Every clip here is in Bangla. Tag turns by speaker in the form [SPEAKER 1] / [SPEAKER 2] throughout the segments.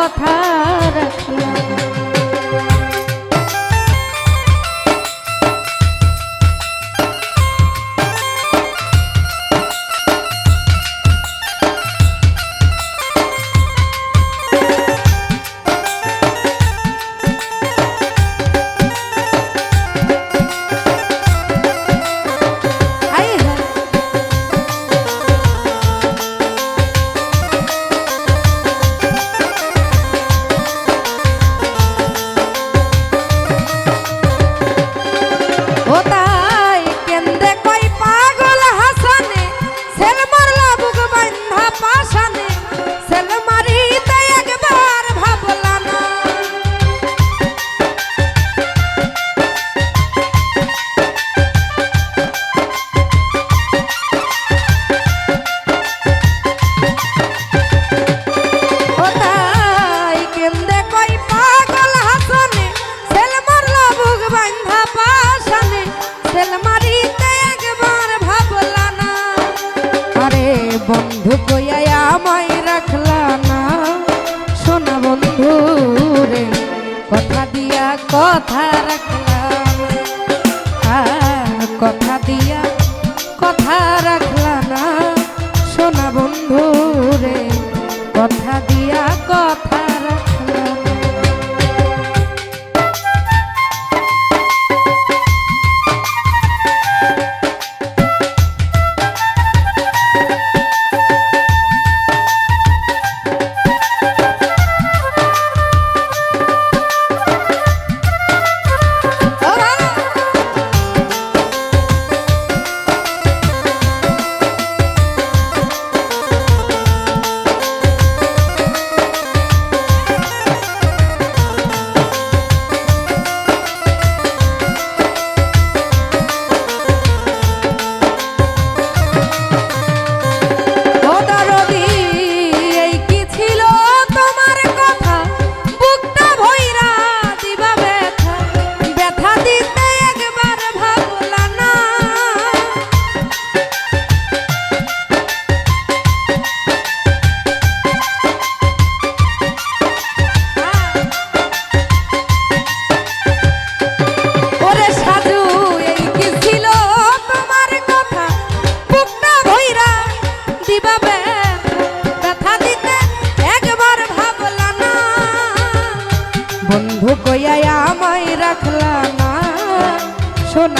[SPEAKER 1] কথা রাখিয়া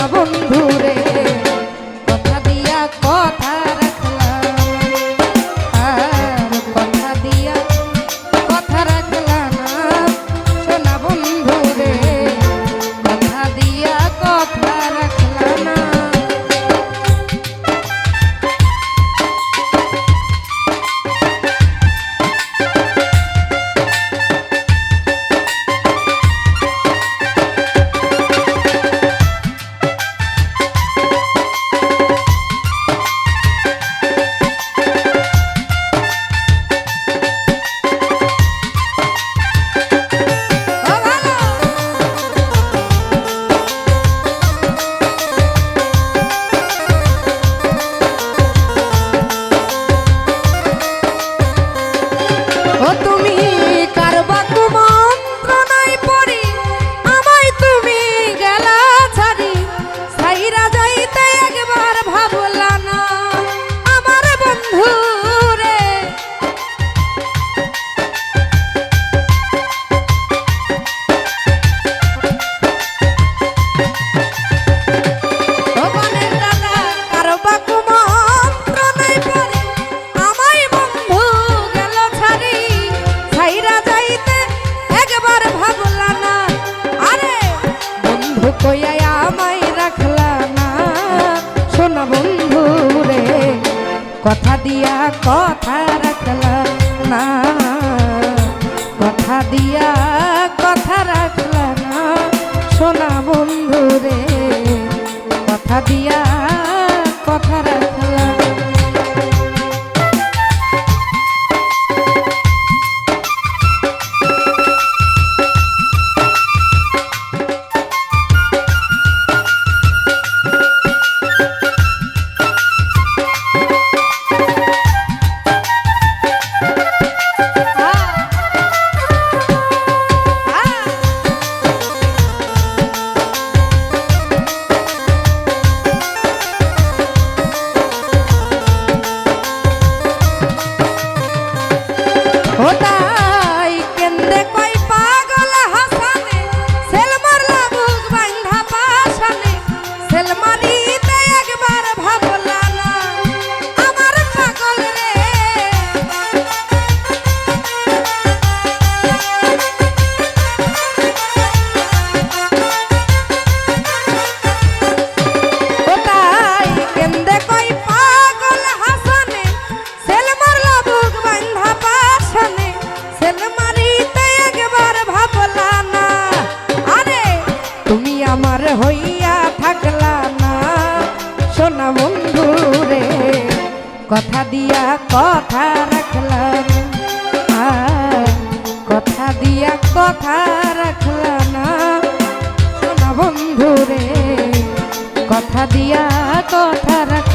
[SPEAKER 1] বন্ধু। কথা দিয়া কথা দিয়া কথা রাখলাম। কথা দিয়া কথা রাখলাম না। শোনা বন্ধু রে কথা দিয়া কথা রাখ